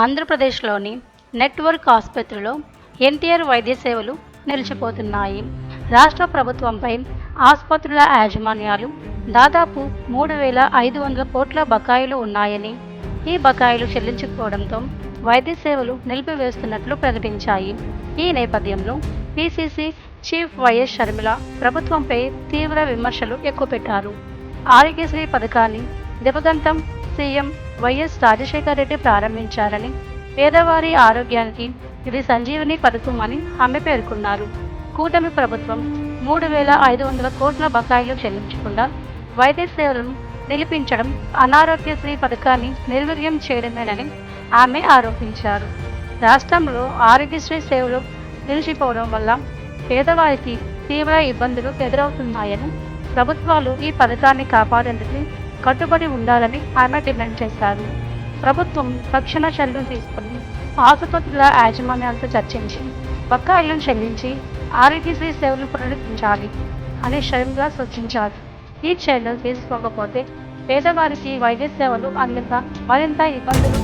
ఆంధ్రప్రదేశ్లోని నెట్వర్క్ ఆసుపత్రిలో ఎన్టీఆర్ వైద్య సేవలు నిలిచిపోతున్నాయి. రాష్ట్ర ప్రభుత్వంపై ఆసుపత్రుల యాజమాన్యాలు దాదాపు మూడు వేల ఐదు వందల కోట్ల బకాయిలు ఉన్నాయని ఈ బకాయిలు చెల్లించకపోవడంతో వైద్య సేవలు నిలిపివేస్తున్నట్లు ప్రకటించాయి. ఈ నేపథ్యంలో పిసిసి చీఫ్ వైఎస్ షర్మిల ప్రభుత్వంపై తీవ్ర విమర్శలు ఎక్కువపెట్టారు ఆరోగ్యశ్రీ పథకాన్ని దివగంతం సీఎం వైఎస్ రాజశేఖర రెడ్డి ప్రారంభించారని పేదవారి ఆరోగ్యానికి ఇది సంజీవని పథకం అని ఆమె పేర్కొన్నారు. కూటమి ప్రభుత్వం మూడు వేల ఐదు వందల కోట్ల బకాయిలు చెల్లించకుండా వైద్య సేవలను నిలిపించడం అనారోగ్యశ్రీ పథకాన్ని నిర్వీర్యం చేయడమేనని ఆమె ఆరోపించారు. రాష్ట్రంలో ఆరోగ్యశ్రీ సేవలు నిలిచిపోవడం వల్ల పేదవారికి తీవ్ర ఇబ్బందులు ఎదురవుతున్నాయని ప్రభుత్వాలు ఈ పథకాన్ని కాపాడేందుకు కట్టుబడి ఉండాలని ఆమె డిమాండ్ చేశారు. ప్రభుత్వం తక్షణ చర్యలు తీసుకుని ఆసుపత్రుల యాజమాన్యాలతో చర్చించి బకాయిలను చెల్లించి ఆరోగ్యశ్రీ సేవలు పునరుద్ధరించాలి అని స్వయంగా సూచించారు. ఈ చర్యలు తీసుకోకపోతే పేదవారికి వైద్య సేవలు అందక మరింత ఇబ్బందులు